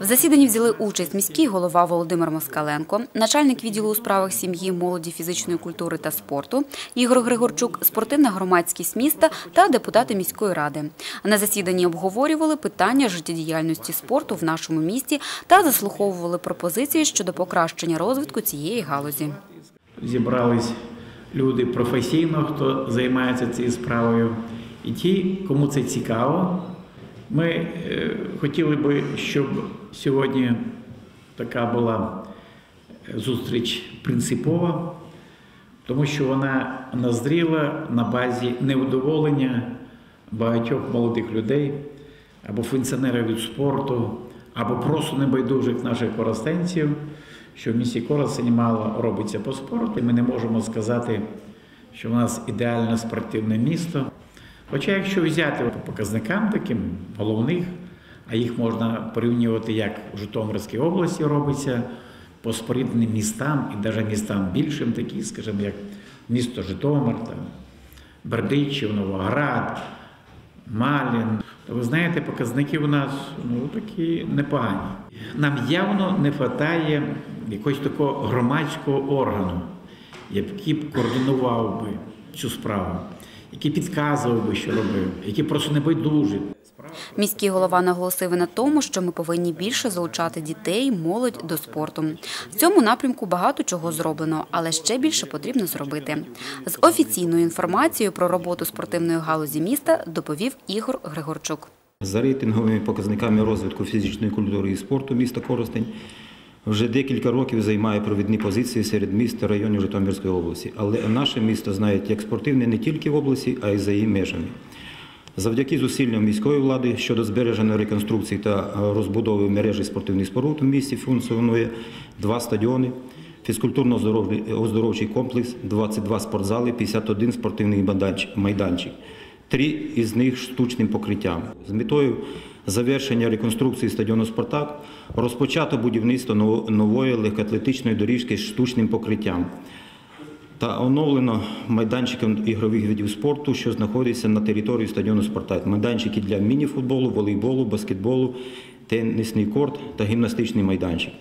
В засіданні взяли участь міський голова Володимир Москаленко, начальник відділу у справах сім'ї, молоді, фізичної культури та спорту Ігор Григорчук, спортивна громадськість міста та депутати міської ради. На засіданні обговорювали питання життєдіяльності спорту в нашому місті та заслуховували пропозиції щодо покращення розвитку цієї галузі. зібрались люди професійно, хто займається цією справою, і ті, кому це цікаво. Ми е, хотіли би, щоб сьогодні така була е, зустріч принципова, тому що вона назріла на базі невдоволення багатьох молодих людей або функціонерів від спорту, або просто небайдужих наших коростенців, що в місті Коростені мало робиться по спорту. Ми не можемо сказати, що в нас ідеальне спортивне місто. Хоча, якщо взяти по показникам таким головних, а їх можна порівнювати, як в Житомирській області робиться, по спорідненим містам і навіть містам більшим, такі, скажімо, як місто Житомир, там, Бердичів, Новоград, Малін. То ви знаєте, показники у нас ну, такі непогані. Нам явно не вистачає якогось такого громадського органу, який б координував би цю справу, який підказував би, що робив, який просто не байдужий. Міський голова наголосив і на тому, що ми повинні більше залучати дітей, молодь до спорту. В цьому напрямку багато чого зроблено, але ще більше потрібно зробити. З офіційною інформацією про роботу спортивної галузі міста доповів Ігор Григорчук. За рейтинговими показниками розвитку фізичної культури і спорту міста Коростень вже декілька років займає провідні позиції серед міст та районів Житомирської області. Але наше місто знають як спортивне не тільки в області, а й за її межами. Завдяки зусиллям міської влади щодо збереження реконструкції та розбудови мережі спортивних споруд у місті функціонує два стадіони, фізкультурно-оздоровчий комплекс, 22 спортзали, 51 спортивний майданчик. Три із них штучним покриттям. З метою завершення реконструкції стадіону Спартак розпочато будівництво нової легкоатлетичної доріжки з штучним покриттям та оновлено майданчиком ігрових видів спорту, що знаходиться на території стадіону Спартак. Майданчики для мініфутболу, волейболу, баскетболу, тенісний корт та гімнастичний майданчик.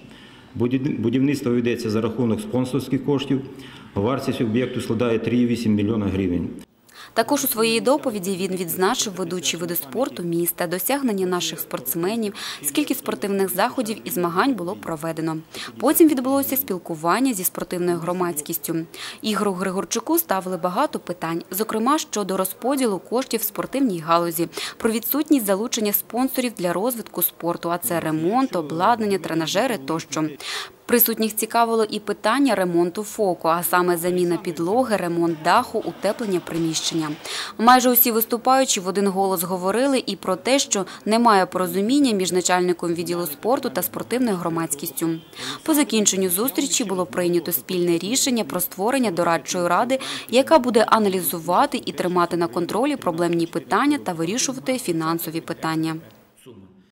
Будівництво ведеться за рахунок спонсорських коштів. Вартість об'єкту складає 3,8 мільйона гривень. Також у своїй доповіді він відзначив ведучі види спорту міста, досягнення наших спортсменів, скільки спортивних заходів і змагань було проведено. Потім відбулося спілкування зі спортивною громадськістю. Ігору Григорчуку ставили багато питань, зокрема щодо розподілу коштів в спортивній галузі, про відсутність залучення спонсорів для розвитку спорту, а це ремонт, обладнання, тренажери тощо. Присутніх цікавило і питання ремонту фоку, а саме заміна підлоги, ремонт даху, утеплення приміщення. Майже усі виступаючі в один голос говорили і про те, що немає порозуміння між начальником відділу спорту та спортивною громадськістю. По закінченню зустрічі було прийнято спільне рішення про створення дорадчої ради, яка буде аналізувати і тримати на контролі проблемні питання та вирішувати фінансові питання.